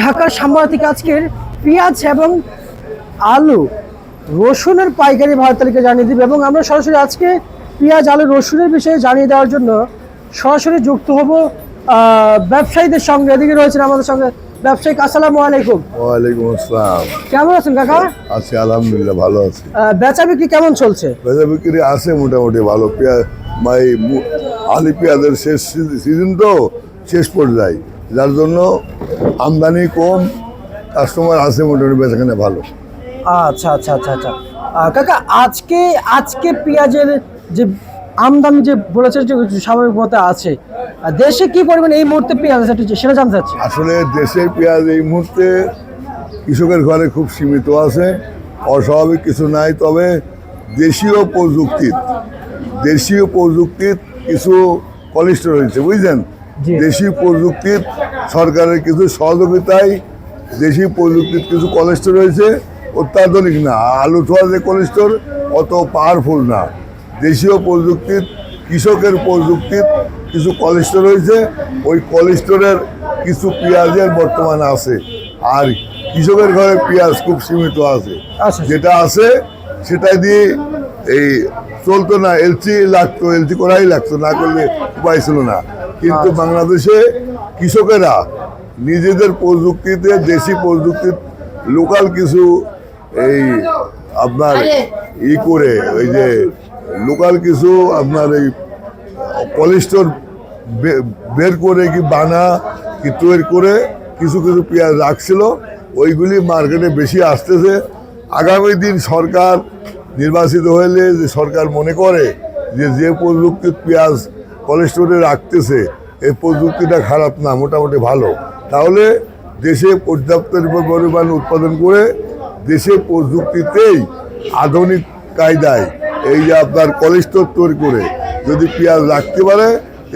ঢাকার সাম্বার থেকে আজকের পেঁয়াজ এবং আলু রসুনের পাইকারি ভাড়া তালিকা জানিয়ে দিবে এবং আমরা সরাসরি আজকে পেঁয়াজ আলু রসুনের বিষয়ে জানিয়ে দেওয়ার জন্য সরাসরি যুক্ত হব ব্যবসায়ীদের সঙ্গে। এদিকে রয়েছেন আমাদের সঙ্গে ব্যবসায়িক আসসালামু আলাইকুম। ওয়ালাইকুম আসসালাম। কেমন আছেন কাকা? আছি আলহামদুলিল্লাহ ভালো আছি। বেচা বিক্রি কেমন চলছে? বেচা বিক্রি আছে মোটামুটি ভালো। পেঁয়াজ আলি পেঁয়াজের শেষ সিজন তো শেষ পর্যায়ে। যার জন্য আমদানি কম কাস্টমার আছে মোটামুটি বেচাখানে ভালো। আচ্ছা আচ্ছা আচ্ছা আচ্ছা। কাকা আজকে আজকে পেঁয়াজের যে আমদানি যে বলেছে যে স্বাভাবিক মতো আছে দেশে কি পরিমাণ এই মুহূর্তে পেঁয়াজ আছে সেটা জানতে চাচ্ছি। আসলে দেশের পেঁয়াজ এই মুহূর্তে কৃষকের ঘরে খুব সীমিত আছে অস্বাভাবিক কিছু নাই তবে দেশীয় প্রযুক্তির দেশীয় প্রযুক্তির কিছু কলিস্ট হয়েছে বুঝলেন? দেশীয় প্রযুক্তির সরকারের কিছু সহযোগিতায় দেশীয় প্রযুক্তির কিছু কলেস্টোর রয়েছে অত্যাধুনিক না আলু ছোঁয়া যে কলেস্টোর অত পাওয়ারফুল না। দেশীয় প্রযুক্তির কৃষকের প্রযুক্তির কিছু কলেস্টোর রয়েছে ওই কলেস্টোরের কিছু পেঁয়াজের বর্তমানে আছে। আর কৃষকের ঘরে পেঁয়াজ খুব সীমিত আছে। যেটা আছে সেটাই দিয়ে এই চলতো না এলচি লাগতো এলচি করাই লাগতো না করলে উপায় ছিল না। কিন্তু আচ্ছা। বাংলাদেশে কৃষকেরা নিজেদের প্রযুক্তিতে দেশি প্রযুক্তির লোকাল কিছু এই আপনার ই করে ওই যে লোকাল কিছু আপনার এই কলেস্টোর বের করে কি বানা কি তৈরি করে কিছু কিছু পেঁয়াজ রাখছিল ওইগুলি মার্কেটে বেশি আসতেছে। আগামী দিন সরকার নির্বাচিত হলে যে সরকার মনে করে যে যে প্রযুক্তির পেঁয়াজ কলেস্টোরে রাখতেছে, এই প্রযুক্তিটা খারাপ না, মোটামুটি ভালো। তাহলে দেশে পর্যাপ্ত পরিমাণ উৎপাদন করে দেশে প্রযুক্তিতেই আধুনিক কায়দায় এই যে আপনার কলেস্টোর তৈরি করে যদি পেঁয়াজ রাখতে পারে,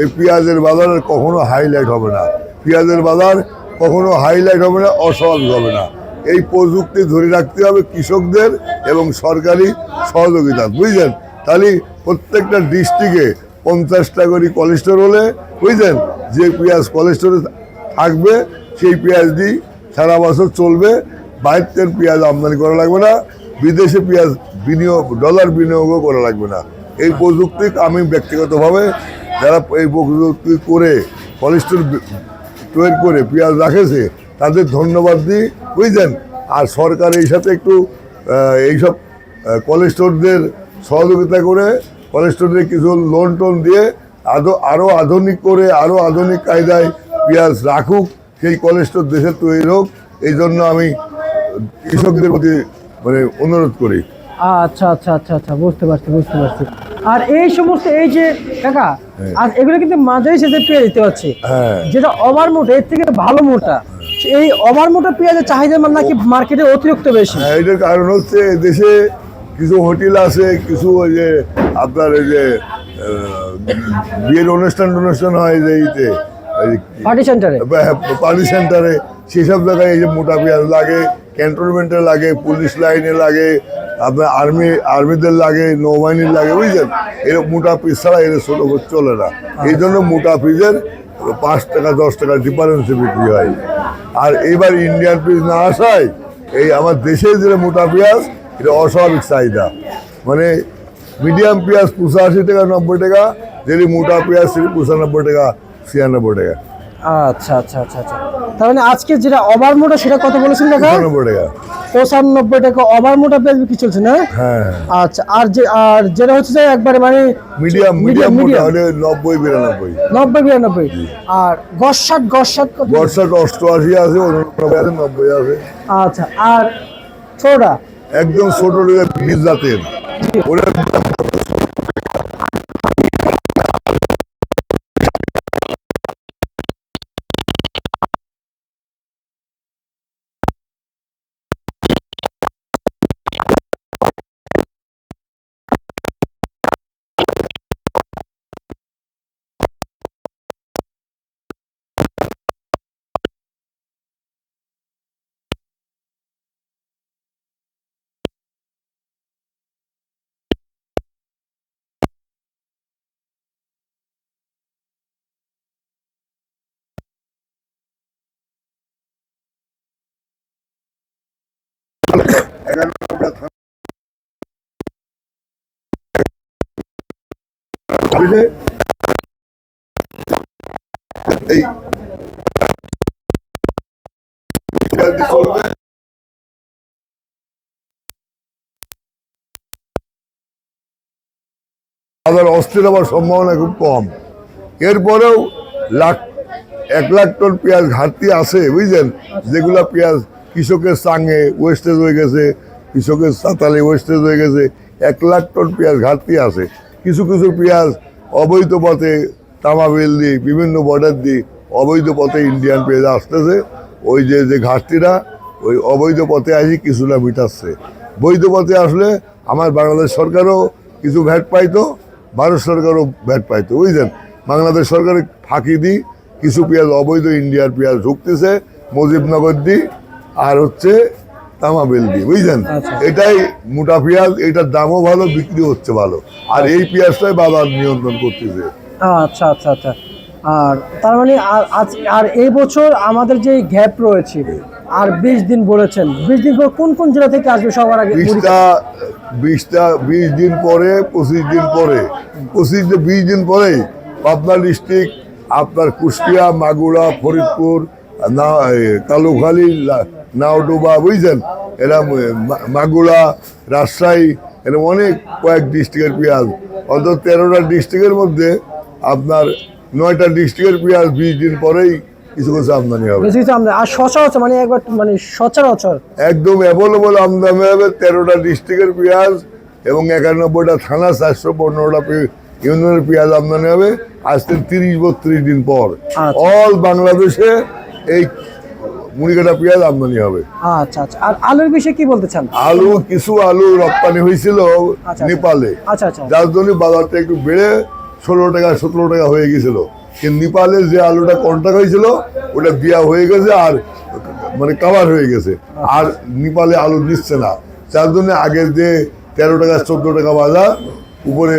এই পেঁয়াজের বাজার কখনো হাইলাইট হবে না। পেঁয়াজের বাজার কখনো হাইলাইট হবে না, অস্বাভাবিক হবে না। এই প্রযুক্তি ধরে রাখতে হবে কৃষকদের এবং সরকারি সহযোগিতা। বুঝলেন? তাহলে প্রত্যেকটা ডিস্ট্রিক্টে পঞ্চাশটা করে কোলেস্টোর হলে, বুঝলেন? যে পেঁয়াজ কোলেস্টোরে থাকবে, সেই পেঁয়াজ দিয়ে সারা বছর চলবে। বাইরের পেঁয়াজ আমদানি করা লাগবে না, বিদেশে পেঁয়াজ বিনিয়োগ ডলার বিনিয়োগও করা লাগবে না। এই প্রযুক্তি আমি ব্যক্তিগতভাবে যারা এই প্রযুক্তি করে কোলেস্টোর তৈরি করে, পেঁয়াজ রাখেছে তাদের ধন্যবাদ দিই বুঝলেন? আর সরকার এই সাথে একটু এইসব কলেস্টোরদের সহযোগিতা করে কলেস্টোরদের কিছু লোন টোন দিয়ে আদৌ আরও আধুনিক করে আরও আধুনিক কায়দায় পেঁয়াজ রাখুক সেই কলেস্টোর দেশে তৈরি হোক এই জন্য আমি কৃষকদের প্রতি মানে অনুরোধ করি। আচ্ছা আচ্ছা আচ্ছা আচ্ছা বুঝতে পারছি বুঝতে পারছি। আর এই সমস্ত এই যে কাকা আর এগুলো কিন্তু মাঝারি সাইজের পেয়ে দিতে পারছি। হ্যাঁ। যেটা ওভার মোটা এর থেকে ভালো মোটা। এই ওভার মোটা পেঁয়াজের চাহিদা মানে নাকি মার্কেটে অতিরিক্ত বেশি? হ্যাঁ, এটার কারণ হচ্ছে দেশে কিছু হোটেল আছে কিছু ওই যে আপনার এই যে বিয়ের অনুষ্ঠান অনুষ্ঠান হয় যে ইতে পার্টি সেন্টারে পার্টি সেন্টারে সেসব জায়গায় এই যে মোটা পেঁয়াজ লাগে ক্যান্টনমেন্টে লাগে পুলিশ লাইনে লাগে আপনার আর্মি আর্মিদের লাগে নৌবাহিনীর লাগে বুঝছেন এরকম মোটা পিস ছাড়া এর চলে না। এই জন্য মোটা পিসের পাঁচ টাকা দশ টাকা ডিফারেন্সে বিক্রি হয়। আর এবার ইন্ডিয়ান পিস না আসায় এই আমার দেশের যে মোটা পেঁয়াজ এটা অস্বাভাবিক চাহিদা। মানে মিডিয়াম পেঁয়াজ পঁচাশি টাকা নব্বই টাকা যদি মোটা পেঁয়াজ সেটি পঁচানব্বই টাকা ছিয়ানব্বই টাকা। আচ্ছা আচ্ছা আচ্ছা আচ্ছা। তার মানে আজকে যেটা ওভার মোটা সেটা কত বলেছেন কাকা পঁচানব্বই টাকা। পঁচানব্বই টাকা ওভার মোটা পেঁয়াজ বিক্রি চলছে না? হ্যাঁ। আচ্ছা আর যে আর যেটা হচ্ছে যে একবারে মানে মিডিয়াম মিডিয়াম মোটা। হলে নব্বই বিরানব্বই। নব্বই বিরানব্বই। আর গসাট গসাট বর্ষাটা অষ্টআশি আছে উননব্বই আছে নব্বই আছে। আচ্ছা আর ছোটা একদম ছোট মির্জাতের জাতের। ওরা চলবে আবার অস্থির হওয়ার সম্ভাবনা খুব কম। এরপরেও লাখ এক লাখ টন পেঁয়াজ ঘাটতি আছে, বুঝলেন? যেগুলা পেঁয়াজ কৃষকের সাঙ্গে ওয়েস্টেজ হয়ে গেছে কৃষকের সাতালে ওয়েস্টেজ হয়ে গেছে, এক লাখ টন পেঁয়াজ ঘাটতি আছে। কিছু কিছু পেঁয়াজ অবৈধ পথে তামাবিল দিয়ে, বিভিন্ন বর্ডার দিয়ে অবৈধ পথে ইন্ডিয়ান পেঁয়াজ আসতেছে। ওই যে যে ঘাটতিটা, ওই অবৈধ পথে আসি কিছুটা মিটাচ্ছে। বৈধ পথে আসলে আমার বাংলাদেশ সরকারও কিছু ভ্যাট পাইতো, ভারত সরকারও ভ্যাট পাইতো। বুঝলেন বাংলাদেশ সরকারের ফাঁকি দিই কিছু পেঁয়াজ অবৈধ ইন্ডিয়ার পেঁয়াজ ঢুকতেছে, মুজিবনগর দিই আর হচ্ছে তামাবেল দি বুঝলেন? আচ্ছা। এটাই মোটা পেঁয়াজ এটার দামও ভালো বিক্রি হচ্ছে ভালো। আর এই পেঁয়াজটাই বাজার নিয়ন্ত্রণ করতেছে। আচ্ছা আচ্ছা আচ্ছা। আর তার মানে আর আজ আর এই বছর আমাদের যে গ্যাপ রয়েছে আর বিশ দিন বলেছেন বিশ দিন পর কোন কোন জেলা থেকে আসবে সবার আগে? বিশটা বিশটা বিশ দিন পরে পঁচিশ দিন পরে। পঁচিশ বিশ দিন পরেই পাবনা ডিস্ট্রিক্ট আপনার কুষ্টিয়া মাগুরা ফরিদপুর না কালুখালী লা- নাওডুবা বুঝছেন? এরম এ, মা- মাগুরা রাজশাহী এরকম অনেক কয়েক ডিস্ট্রিক্টের পেঁয়াজ। অন্তত তেরোটা ডিস্ট্রিক্টের মধ্যে আপনার নয়টা ডিস্ট্রিক্টের পেঁয়াজ বিশ দিন পরেই কিছু কিছু আমদানি হবে। আর সচরাচর মানে একবার মানে সচরাচর। একদম অ্যাভেলেবল আমদানি হবে তেরোটা ডিস্ট্রিক্টের পেঁয়াজ এবং একানব্বইটা থানা চারশো পনেরোটা ইউনিয়নের পেঁয়াজ আমদানি হবে আজ থেকে তিরিশ বত্রিশ দিন পর। আচ্ছা। অল বাংলাদেশে এই মুড়িকাটা পেঁয়াজ আমদানি হবে। আচ্ছা আচ্ছা। আর আলুর বিষয়ে কি বলতে চান? আলু কিছু আলু রপ্তানি হয়েছিল আচ্ছা। নেপালে। আচ্ছা আচ্ছা। যার জন্য বাজারটা একটু বেড়ে ষোলো টাকা সতেরো টাকা হয়ে গেছিল। কিন্তু নেপালের যে আলুটা কন্ট্রাক্ট হয়েছিল ওটা দেওয়া হয়ে গেছে আর মানে কাভার হয়ে গেছে। আর নেপালে আলু নিচ্ছে না। যার জন্য আগের যে তেরো টাকা চোদ্দ টাকা বাজার উপরে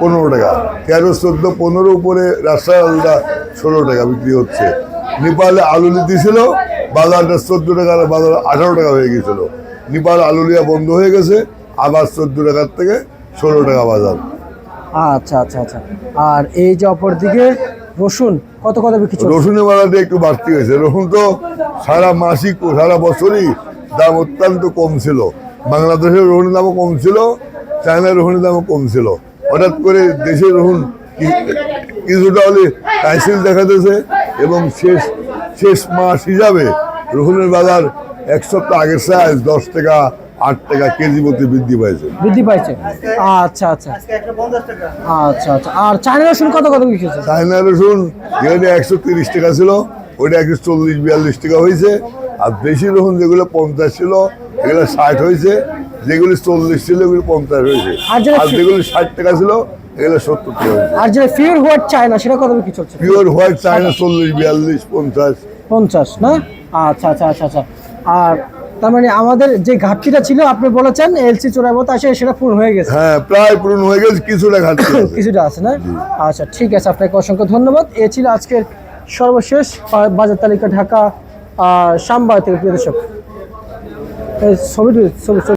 পনেরো টাকা। তেরো চোদ্দ পনেরো উপরে রাজশাহী আলুটা ষোলো টাকা বিক্রি হচ্ছে। নেপালে আলু নিতেছিল বাজারটা চোদ্দ টাকা বাজার আঠারো টাকা হয়ে গেছিল নেপাল আলু লিয়া বন্ধ হয়ে গেছে আবার চোদ্দ টাকার থেকে ষোলো টাকা বাজার। আচ্ছা আচ্ছা আচ্ছা। আর এই যে অপর দিকে রসুন কত কত বিক্রি রসুনের বাজারটা একটু বাড়তি হয়েছে। রসুন তো সারা মাসিক সারা বছরই দাম অত্যন্ত কম ছিল। বাংলাদেশের রসুনের দামও কম ছিল চায়নার রসুনের দামও কম ছিল। হঠাৎ করে দেশের রসুন কিছুটা হলে ক্রাইসিস দেখা দিয়েছে এবং শেষ শেষ মাস হিসাবে রসুনের বাজার এক সপ্তাহ আগের সাইজ দশ টাকা আট টাকা কেজি প্রতি বৃদ্ধি পাইছে। বৃদ্ধি পাইছে? আচ্ছা আচ্ছা। আচ্ছা আচ্ছা। আর চায়না রসুন কত কত বিক্রি চায়না রসুন যেখানে একশো তিরিশ টাকা ছিল ওইটা একশো চল্লিশ বিয়াল্লিশ টাকা হয়েছে। আর দেশি রসুন যেগুলো পঞ্চাশ ছিল এগুলো ষাট হয়েছে। যেগুলি চল্লিশ ছিল ওগুলো পঞ্চাশ হয়েছে। আর যেগুলো ষাট টাকা ছিল এগুলো সত্তর টাকা আর যে ফিউর হোয়াইট চায়না সেটা কত বিক্রি চলছে? পিওর হোয়াইট চায়না চল্লিশ বিয়াল্লিশ পঞ্চাশ। পঞ্চাশ না? আচ্ছা আচ্ছা আচ্ছা আচ্ছা। আর তার মানে আমাদের যে ঘাটতিটা ছিল আপনি বলেছেন এলসি চোরাবত আসে সেটা পূরণ হয়ে গেছে। হ্যাঁ প্রায় পূরণ হয়ে গেছে কিছুটা ঘাটতি কিছুটা আছে না? আচ্ছা ঠিক আছে আপনাকে অসংখ্য ধন্যবাদ। এ ছিল আজকের সর্বশেষ বাজার তালিকা ঢাকা সাম্বার থেকে প্রিয় দর্শক। ছবিটি ছবি ছবি